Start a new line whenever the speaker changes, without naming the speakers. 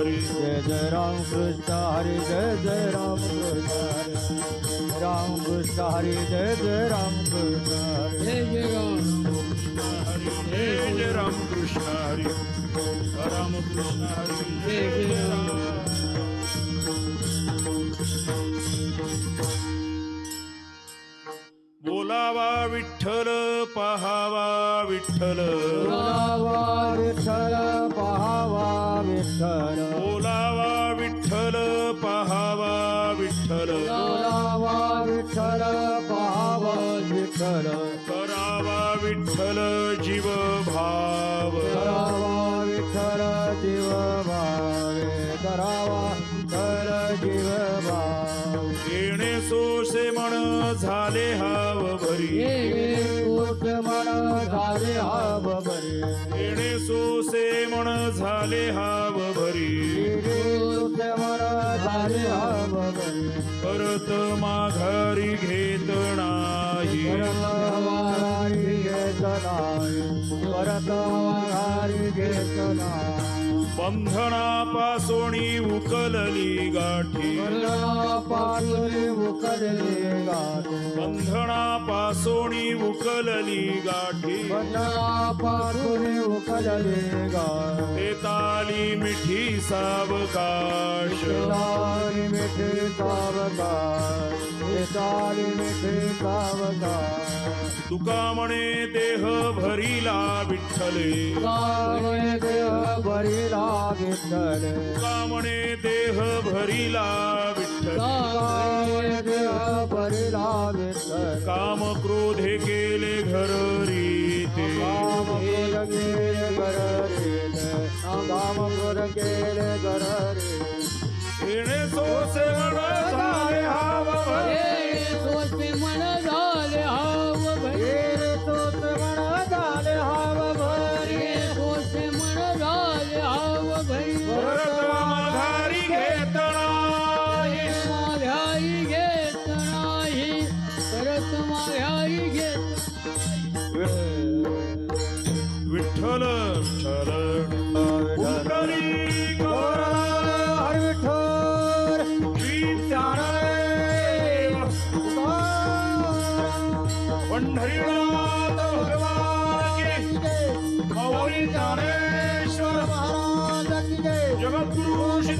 हरी
जय जय राम कृष्ण हरे जय जय राम कृष्ण हरे राम कृष्ण हरे जय जय राम कृष्ण हरे
जय जय राम
हरी जय जय राम कृष्ण हरी राम कृष्ण हरी जय जय राम बोलावा विठ्ठल पहावा विठ्ठल
बोलावा विठ्ठल पहावा विठ्ठल.
बोलावा विठ्ठल पहावा विठ्ठल.
बोलावा विठ्ठल पहावा विठ्ठल.
करावा विठ्ठल जीव भाव
करावा विठ्ठल जीव भावे करावा तर जीव भाव
येणे सोसे म्हण झाले हाव भरी
कोट मन झाले हाव बरे.
येणे सोसे म्हण झाले हाव भरी.
झाले हाव
परत माघारी घेत नाही.
परत माघारी घेत नाही. नाही
उकलली गाठी।
पासुरी उकलले गाठे।
बंधनापासोणी उकलली गाठी।
पासुरी उकलले गाठे।
ते ताली मिठी सावकाश।
मिठे सावकाश। हे तारी मिठे सावकाश
तुका म्हणे देह भरीला विठ्ठले.
काळे देह भरिला विठ्ठल.
तुका म्हणे देह भरीला विठ्ठल.
काळे देह भरिला विठ्ठल.
काम क्रोधे केले घर रीते.
काम केल गेले घर रे काम कर केले घर रे
भगवान की गौरी ज्ञानेश्वर
महाराज की जय।
जगद्गुरु श्री